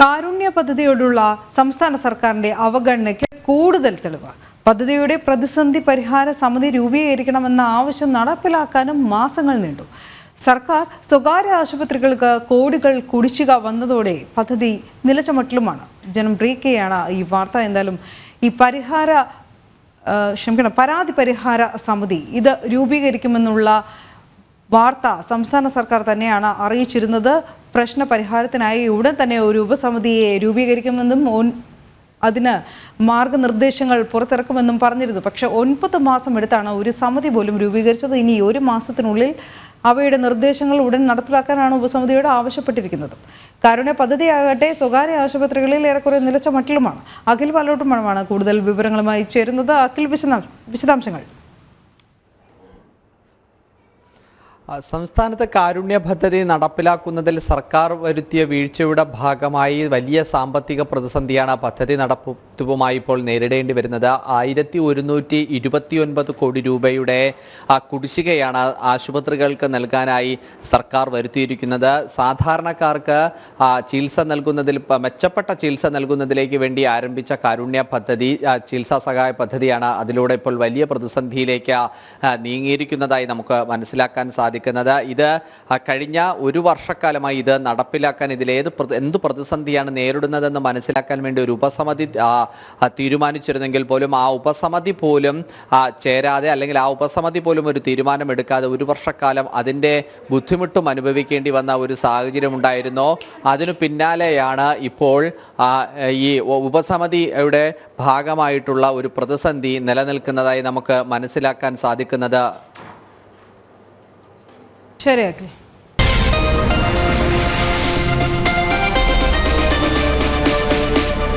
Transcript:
കാരുണ്യ പദ്ധതിയോടുള്ള സംസ്ഥാന സർക്കാരിന്റെ അവഗണനയ്ക്ക് കൂടുതൽ തെളിവ്. പദ്ധതിയുടെ പ്രതിസന്ധി പരിഹാര സമിതി രൂപീകരിക്കണമെന്ന ആവശ്യം നടപ്പിലാക്കാനും മാസങ്ങൾ നീണ്ടു. സർക്കാർ സ്വകാര്യ ആശുപത്രികൾക്ക് കോടികൾ കുടിശ്ശിക വന്നതോടെ പദ്ധതി നിലച്ചമട്ടിലുമാണ് ജനം ബ്രേക്കെയാണ് ഈ വാർത്ത. എന്തായാലും ഈ പരിഹാര ക്ഷമിക്കണം പരാതി പരിഹാര സമിതി ഇത് രൂപീകരിക്കുമെന്നുള്ള വാർത്ത സംസ്ഥാന സർക്കാർ തന്നെയാണ് അറിയിച്ചിരുന്നത്. പ്രശ്ന പരിഹാരത്തിനായി ഉടൻ തന്നെ ഒരു ഉപസമിതിയെ രൂപീകരിക്കുമെന്നും അതിന് മാർഗനിർദ്ദേശങ്ങൾ പുറത്തിറക്കുമെന്നും പറഞ്ഞിരുന്നു. പക്ഷേ ഒൻപത് മാസം എടുത്താണ് ഒരു സമിതി പോലും രൂപീകരിച്ചത്. ഇനി ഒരു മാസത്തിനുള്ളിൽ അവയുടെ നിർദ്ദേശങ്ങൾ ഉടൻ നടപ്പിലാക്കാനാണ് ഉപസമിതിയോട് ആവശ്യപ്പെട്ടിരിക്കുന്നത്. കാരുണ്യ പദ്ധതിയാകട്ടെ സ്വകാര്യ ആശുപത്രികളിൽ ഏറെക്കുറെ നിലച്ച മട്ടിലുമാണ്. അഖിൽ പാലോട്ടുമാണ് കൂടുതൽ വിവരങ്ങളുമായി ചേരുന്നത്. അഖിൽ വിശദാംശ വിശദാംശങ്ങൾ ആ, സംസ്ഥാനത്ത് കാരുണ്യ പദ്ധതി നടപ്പിലാക്കുന്നതിൽ സർക്കാർ വരുത്തിയ വീഴ്ചയുടെ ഭാഗമായി വലിയ സാമ്പത്തിക പ്രതിസന്ധിയാണ് പദ്ധതി നടപ്പുമായി ഇപ്പോൾ നേരിടേണ്ടി വരുന്നത്. ആയിരത്തി ഒരുന്നൂറ്റി ഇരുപത്തിയൊൻപത് കോടി രൂപയുടെ കുടിശ്ശികയാണ് ആശുപത്രികൾക്ക് നൽകാനായി സർക്കാർ വരുത്തിയിരിക്കുന്നത്. സാധാരണക്കാർക്ക് ചികിത്സ നൽകുന്നതിൽ മെച്ചപ്പെട്ട ചികിത്സ നൽകുന്നതിലേക്ക് വേണ്ടി ആരംഭിച്ച കാരുണ്യ പദ്ധതി ചികിത്സാ സഹായ പദ്ധതിയാണ് അതിലൂടെ ഇപ്പോൾ വലിയ പ്രതിസന്ധിയിലേക്ക് നീങ്ങിയിരിക്കുന്നതായി നമുക്ക് മനസ്സിലാക്കാൻ സാധിക്കുന്നത്. ഇത് കഴിഞ്ഞ ഒരു വർഷക്കാലമായി ഇത് നടപ്പിലാക്കാൻ ഇതിലേത് എന്ത് പ്രതിസന്ധിയാണ് നേരിടുന്നതെന്ന് മനസ്സിലാക്കാൻ വേണ്ടി ഒരു ഉപസമിതി തീരുമാനിച്ചിരുന്നെങ്കിൽ പോലും ആ ഉപസമിതി പോലും ചേരാതെ അല്ലെങ്കിൽ ആ ഉപസമിതി പോലും ഒരു തീരുമാനമെടുക്കാതെ ഒരു വർഷക്കാലം അതിന്റെ ബുദ്ധിമുട്ടും അനുഭവിക്കേണ്ടി വന്ന ഒരു സാഹചര്യം ഉണ്ടായിരുന്നു. അതിനു പിന്നാലെയാണ് ഇപ്പോൾ ഈ ഉപസമിതിയുടെ ഭാഗമായിട്ടുള്ള ഒരു പ്രതിസന്ധി നിലനിൽക്കുന്നതായി നമുക്ക് മനസ്സിലാക്കാൻ സാധിക്കുന്നത്. ശരി അഖിൽ